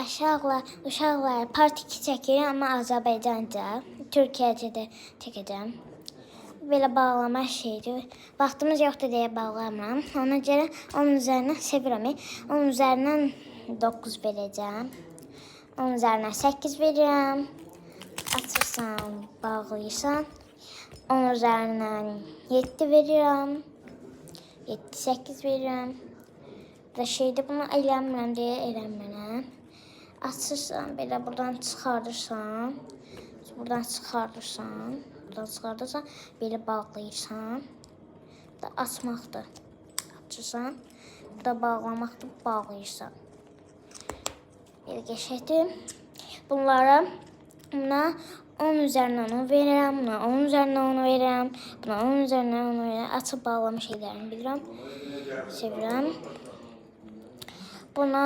Aşağılar, uşaqlar part 2 çəkirəm, amma Azərbaycanca, Türkiyəcə də çəkəcəm. Belə bağlama şeydir. Vaxtımız yoxdur deyə bağlamıram. Ona görə onun üzərinə sevirəm. Onun üzərindən 9 verəcəm. Onun üzərinə 8 verirəm. Açırsan, bağlayırsan. Onun üzərindən 7 verirəm. 7-8 verirəm. Da şeydə bunu eləmirəm deyə eləmirəm. Açırsan, belə buradan çıxarırsan. Buradan çıxarırsan. Buradan çıxarırsan, belə bağlayırsan. Da açmaqdır. Açırsan. Da bağlamaqdır, bağlayırsan. Belə qəşəkdir. Bunlara buna 10 üzərindən 10 verirəm, buna 10 üzərindən 10 verirəm, buna 10 üzərindən 10 verirəm. Açıb bağlama şeylərini bilirəm. Sevirəm. Buna